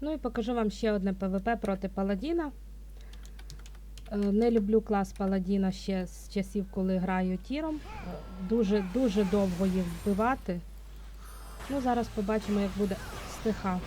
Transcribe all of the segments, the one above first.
Ну і покажу вам ще одне ПВП проти Паладіна. Е, Не люблю клас Паладіна ще з часів, коли граю тіром. Е, Дуже дуже довго їх вбивати. Ну, зараз побачимо, як буде стиха.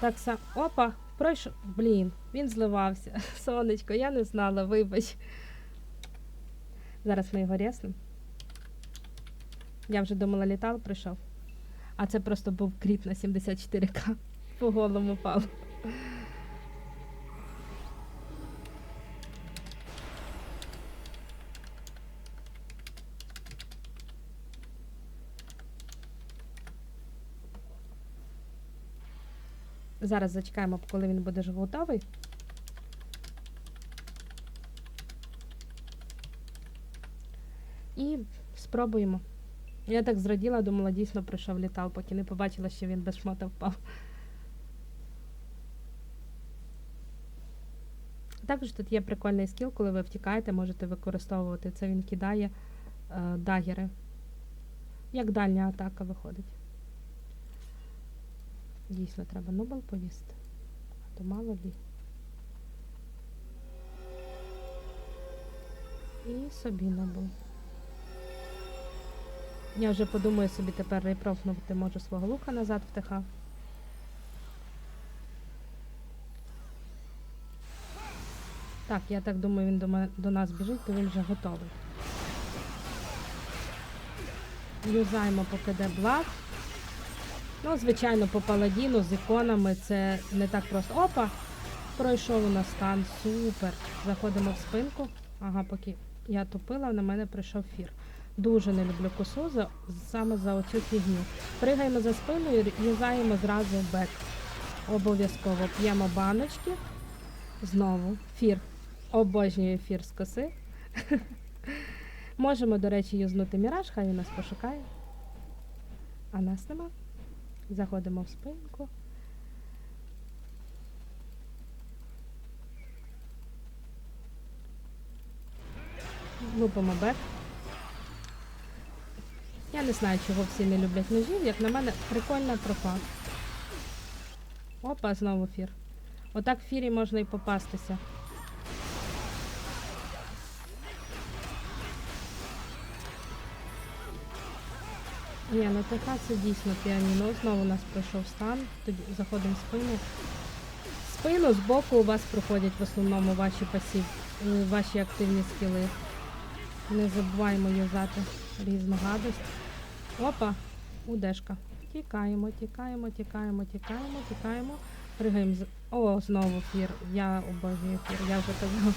Так само. Опа! Пройшов. Блін, він зливався. Сонечко, я не знала, вибач. Зараз ми його рєснемо. Я вже думала, літал прийшов. А це просто був кріт на 74к. По голому палу. Зараз зачекаємо, коли він буде готовий. І спробуємо. Я так зраділа, думала, дійсно прийшов літал, поки не побачила, що він без шмота впав. Також тут є прикольний скіл, коли ви втікаєте, можете використовувати. Це він кидає е, дагери. Як дальня атака виходить. Дійсно, треба нубл повісти. А то мало лі. І собі набув. Я вже подумаю собі тепер рейпрофнути можу свого лука назад в Так, я так думаю, він до, до нас біжить, то він вже готовий. Юзаємо поки де блак. Ну, звичайно, по паладіну з іконами це не так просто. Опа! Пройшов у нас стан. Супер. Заходимо в спинку. Ага, поки я тупила, на мене прийшов фір. Дуже не люблю косу за, саме за оцю фігню. Пригаємо за спину і юзаємо зразу в бек. Обов'язково п'ємо баночки. Знову фір. Обожнюю фір з коси. Можемо, до речі, юзнути міраж, хай він нас пошукає. А нас нема. Заходимо в спинку. Лупимо бек. Я не знаю, чого всі не люблять ножів. Як на мене, прикольна тропа. Опа, знову фір. Отак в фірі можна і попастися. Ні, ну така це дійсно піаніно. Знову у нас пройшов стан. Тоді заходимо в спину. Спину з боку у вас проходять в основному ваші пасів, е, ваші активні скіли. Не забуваємо юзати різну гадость. Опа, удешка. Тікаємо, тікаємо, тікаємо, тікаємо, тікаємо. Пригаємо. О, знову фір. Я обожнюю фір, я вже казала.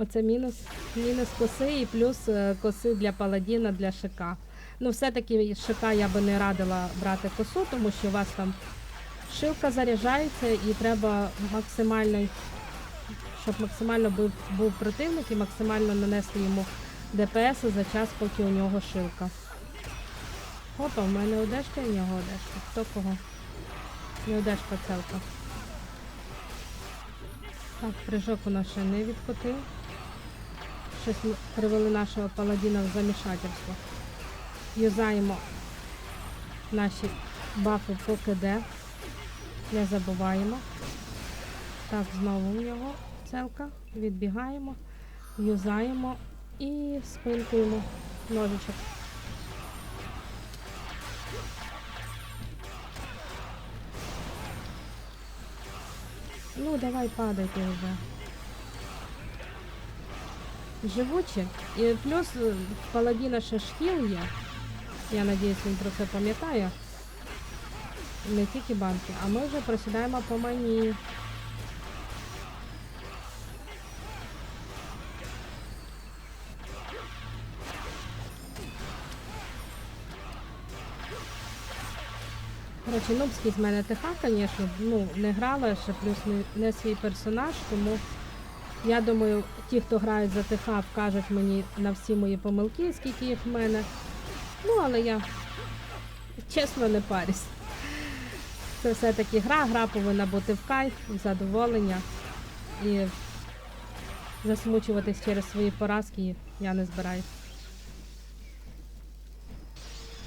Оце мінус, мінус коси і плюс е, коси для паладіна для шика. Ну, все-таки шика я би не радила брати косу, тому що у вас там шилка заряджається і треба максимально, щоб максимально був, був противник і максимально нанести йому ДПС за час, поки у нього шилка. Опа, в мене одежка і в нього одежка. Хто кого? Не одежка целка. Так, прыжок у нас ще не відкотив. Щось привели нашого паладіна в замішательство. Юзаємо наші бафи по КД. Не забуваємо. Так, знову у нього целка. Відбігаємо, юзаємо і спинкуємо ножичок. Ну, давай падайте вже. Живучі. І плюс е, в ще шкіл є. Я надіюсь, він про це пам'ятає. Не тільки банки, а ми вже просідаємо по мані. Коротше, нубський з мене ТХ, звісно, ну, не грала ще, плюс не, не свій персонаж, тому я думаю, ті, хто грають за ТХ, вкажуть мені на всі мої помилки, скільки їх в мене. Ну, але я чесно не парюсь. Це все-таки гра, гра повинна бути в кайф, в задоволення. І засмучуватись через свої поразки я не збираюсь.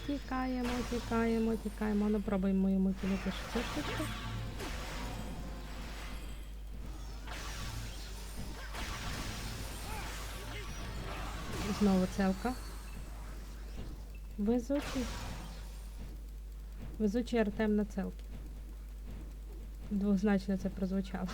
Тікаємо, тікаємо, тікаємо. Ну, пробуємо йому кинути штучку. Знову целка. Везучий. Везучий Артем на целки. Двозначно це прозвучало.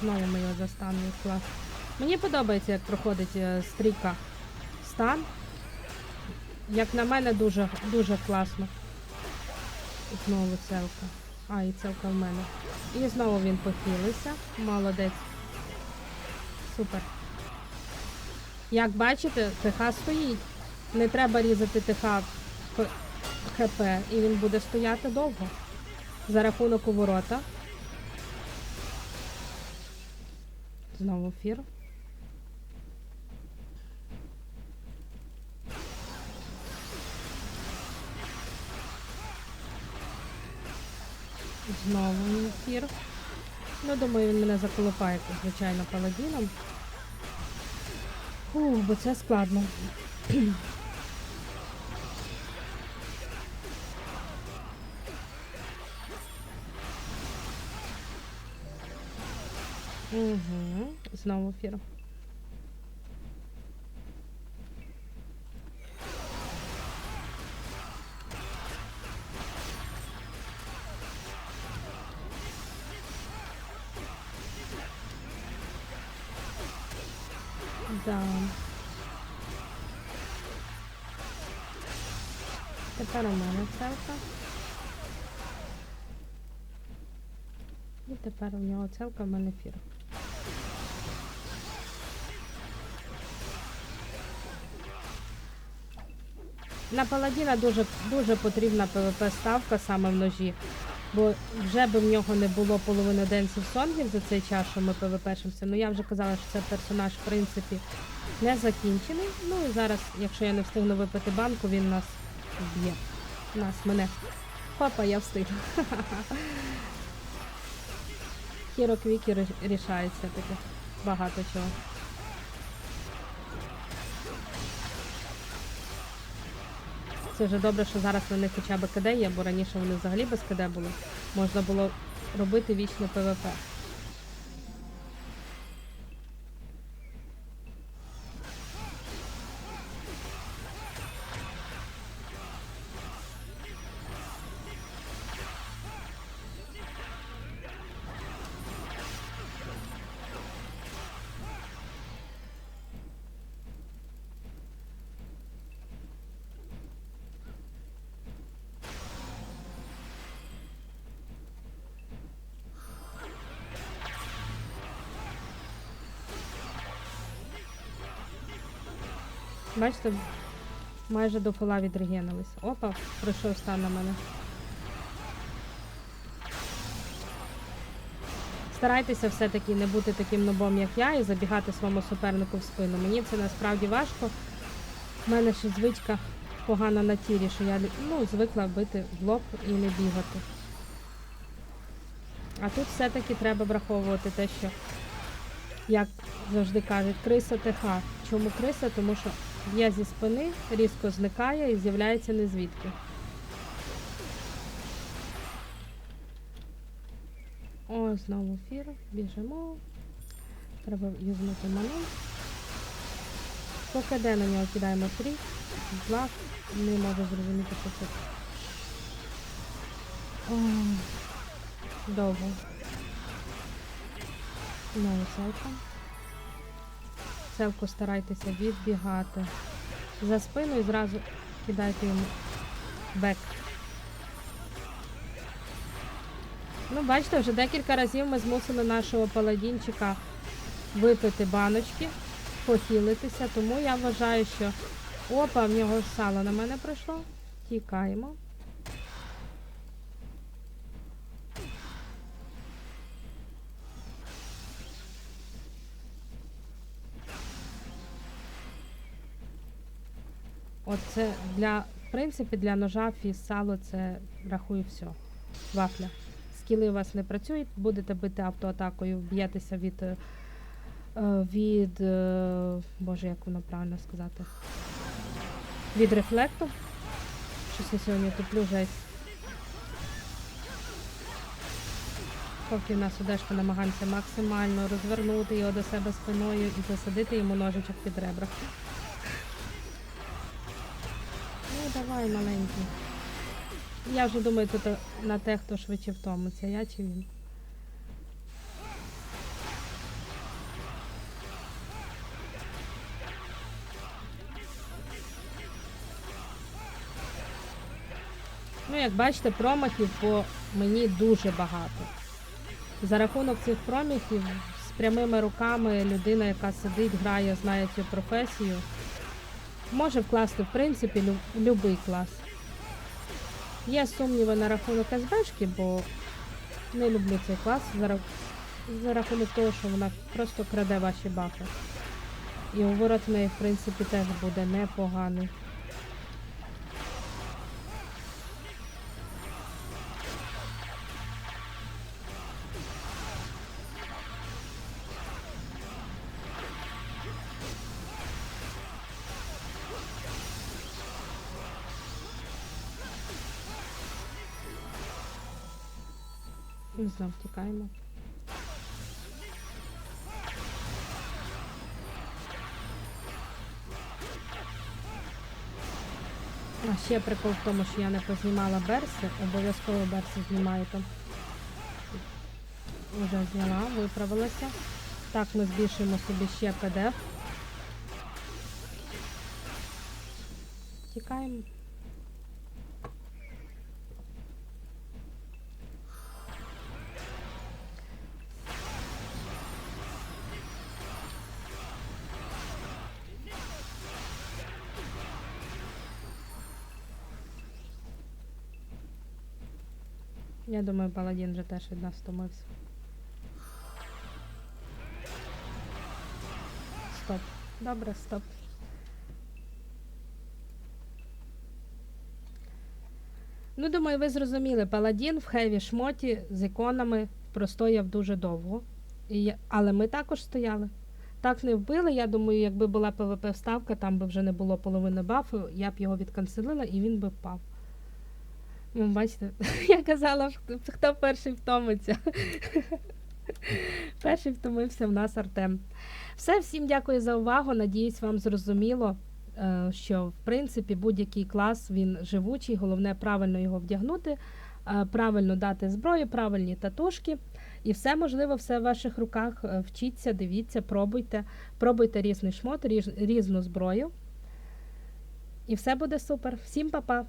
Знову ми його застанемо клас. Мені подобається, як проходить е, стрійка стан. Як на мене, дуже, дуже класно. Знову целка. А, і целка в мене. І знову він похилився. Молодець. Супер. Як бачите, ТХ стоїть. Не треба різати ТХ ХП, і він буде стояти довго. За рахунок уворота. Знову фір. Знову фір. Ну, думаю, він мене заколупає, як звичайно, паладіном. Фу, бо це складно. Угу. Знову фір. Да. Тепер у мене целка. І тепер у нього целка, в мене фір. На паладіна дуже, дуже потрібна ПВП ставка саме в ножі. Бо вже би в нього не було половини денсів сонгів за цей час, що ми ПВПшимося. Ну я вже казала, що це персонаж, в принципі, не закінчений. Ну і зараз, якщо я не встигну випити банку, він нас вб'є. Нас, мене. Папа, я встигла. Хіро Квікі рішається таке. Багато чого. Це вже добре, що зараз вони хоча б КД є, бо раніше вони взагалі без КД були. Можна було робити вічно ПВП. Бачите, майже до пола відрегенились. Опа, пройшов стан на мене. Старайтеся все-таки не бути таким нобом, як я, і забігати своєму супернику в спину. Мені це насправді важко. У мене ще звичка погана на тірі, що я ну, звикла бити в лоб і не бігати. А тут все-таки треба враховувати те, що, як завжди кажуть, криса ТХ. Чому криса? Тому що б'є зі спини, різко зникає і з'являється незвідки. О, знову фір, біжимо. Треба юзнути ману. Поки де на нього кидаємо фрі. Блак. Не можу зрозуміти, що це. Довго. Знову селка. Селку старайтеся відбігати за спину і зразу кидайте йому бек. Ну, бачите, вже декілька разів ми змусили нашого паладінчика випити баночки, похилитися, тому я вважаю, що опа, в нього сало на мене прийшло. Тікаємо. Оце для, в принципі, для ножа фіс сало це рахую все. Вафля. скіли у вас не працюють, будете бити автоатакою, б'єтеся від. е, е, від. е, Боже, як воно правильно сказати? Від рефлекту. Щось я сьогодні туплю жесть. Поки в нас удешка намагаємося максимально розвернути його до себе спиною і засадити йому ножичок під ребра. Давай, маленький. Я вже думаю, тут на те, хто швидше втомиться, я чи він. Ну, як бачите, промахів по мені дуже багато. За рахунок цих промахів з прямими руками людина, яка сидить, грає, знає цю професію, може вкласти, в принципі, любий клас. Є сумніви на рахунок СБшки, бо не люблю цей клас за рахунок того, що вона просто краде ваші бафи. І уворот в неї, в принципі, теж буде непоганий. Знов тікаємо. А ще прикол в тому, що я не познімала берси, обов'язково берси знімаю там. Уже зняла, виправилася. Так, ми збільшуємо собі ще PDF. Тікаємо. Я думаю, паладін вже теж від нас втомився. Стоп. Добре, стоп. Ну, думаю, ви зрозуміли, паладін в хеві шмоті з іконами простояв дуже довго. І. Але ми також стояли. Так не вбили. Я думаю, якби була ПВП вставка, там би вже не було половини бафу, я б його відканцелила і він би впав. Ну, бачите, я казала, хто, перший втомиться. перший втомився в нас Артем. Все, всім дякую за увагу. Надіюсь, вам зрозуміло, е, що в принципі будь-який клас він живучий, головне правильно його вдягнути, е, правильно дати зброю, правильні татушки. І все можливо, все в ваших руках. Е, Вчіться, дивіться, пробуйте, пробуйте різний шмот, різну зброю. І все буде супер. Всім па-па!